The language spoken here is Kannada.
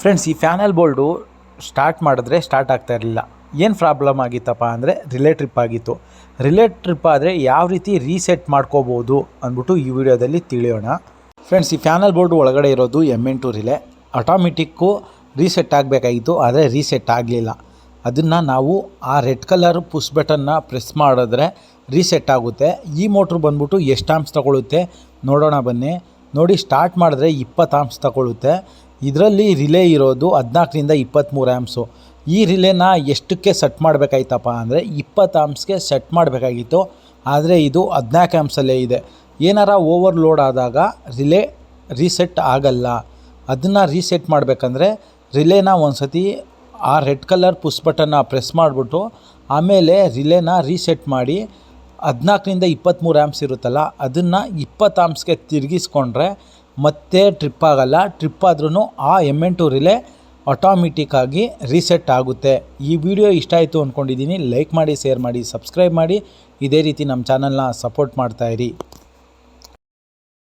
ಫ್ರೆಂಡ್ಸ್ ಈ ಫ್ಯಾನಲ್ ಬೋಲ್ಡು ಸ್ಟಾರ್ಟ್ ಮಾಡಿದ್ರೆ ಸ್ಟಾರ್ಟ್ ಆಗ್ತಾ ಇರಲಿಲ್ಲ. ಏನು ಪ್ರಾಬ್ಲಮ್ ಆಗಿತ್ತಪ್ಪ ಅಂದರೆ ರಿಲೇ ಟ್ರಿಪ್ ಆಗಿತ್ತು. ರಿಲೇ ಟ್ರಿಪ್ ಆದರೆ ಯಾವ ರೀತಿ ರೀಸೆಟ್ ಮಾಡ್ಕೋಬೋದು ಅಂದ್ಬಿಟ್ಟು ಈ ವಿಡಿಯೋದಲ್ಲಿ ತಿಳಿಯೋಣ. ಫ್ರೆಂಡ್ಸ್ ಈ ಫ್ಯಾನಲ್ ಬೋರ್ಡ್ ಒಳಗಡೆ ಇರೋದು M N two relay automatic reset ಆಗಬೇಕಾಗಿತ್ತು, ಆದರೆ ರೀಸೆಟ್ ಆಗಲಿಲ್ಲ. ಅದನ್ನು ನಾವು ಆ ರೆಡ್ ಕಲರ್ ಪುಷ್ ಬಟನ್ನ ಪ್ರೆಸ್ ಮಾಡಿದ್ರೆ ರೀಸೆಟ್ ಆಗುತ್ತೆ. ಈ ಮೋಟ್ರ್ ಬಂದ್ಬಿಟ್ಟು ಎಷ್ಟು ಆಮ್ಸ್ ತಗೊಳುತ್ತೆ? ನೋಡೋಣ ಬನ್ನಿ. ನೋಡಿ ಸ್ಟಾರ್ಟ್ ಮಾಡಿದ್ರೆ ಇಪ್ಪತ್ತು ಆಮ್ಸ್ ತಗೊಳುತ್ತೆ. ಇದರಲ್ಲಿ ರಿಲೇ ಇರೋದು ಹದಿನಾಲ್ಕರಿಂದ ಇಪ್ಪತ್ತ್ಮೂರು ಆ್ಯಮ್ಸು. ಈ ರಿಲೇನ ಎಷ್ಟಕ್ಕೆ ಸೆಟ್ ಮಾಡಬೇಕಾಯ್ತಪ್ಪ ಅಂದರೆ ಇಪ್ಪತ್ತು ಆ್ಯಮ್ಸ್ಗೆ ಸೆಟ್ ಮಾಡಬೇಕಾಗಿತ್ತು. ಆದರೆ ಇದು ಹದಿನಾಲ್ಕು ಆ್ಯಮ್ಸಲ್ಲೇ ಇದೆ. ಏನಾರ ಓವರ್ಲೋಡ್ ಆದಾಗ ರಿಲೇ ರೀಸೆಟ್ ಆಗಲ್ಲ. ಅದನ್ನು ರೀಸೆಟ್ ಮಾಡಬೇಕಂದ್ರೆ ರಿಲೇನ ಒಂದು ಸತಿ ಆ ರೆಡ್ ಕಲರ್ ಪುಷ್ ಬಟನ್ನ ಪ್ರೆಸ್ ಮಾಡಿಬಿಟ್ಟು ಆಮೇಲೆ ರಿಲೇನ ರೀಸೆಟ್ ಮಾಡಿ ಹದಿನಾಲ್ಕರಿಂದ ಇಪ್ಪತ್ತ್ಮೂರು ಆ್ಯಮ್ಸ್ ಇರುತ್ತಲ್ಲ, ಅದನ್ನು ಇಪ್ಪತ್ತು ಆ್ಯಮ್ಸ್ಗೆ ತಿರುಗಿಸ್ಕೊಂಡ್ರೆ ಮತ್ತೆ ಟ್ರಿಪ್ ಆಗಲ್ಲ. ಟ್ರಿಪ್ ಆದ್ರೂ ಆ ಎಂ ಎನ್ ಟು ರಿಲೇ ಆಟೋಮೆಟಿಕ್ಕಾಗಿ ರೀಸೆಟ್ ಆಗುತ್ತೆ. ಈ ವಿಡಿಯೋ ಇಷ್ಟ ಆಯಿತು ಅಂದ್ಕೊಂಡಿದ್ದೀನಿ ಲೈಕ್ ಮಾಡಿ ಶೇರ್ ಮಾಡಿ ಸಬ್ಸ್ಕ್ರೈಬ್ ಮಾಡಿ. ಇದೇ ರೀತಿ ನಮ್ಮ ಚಾನಲ್ನ ಸಪೋರ್ಟ್ ಮಾಡ್ತಾಯಿರಿ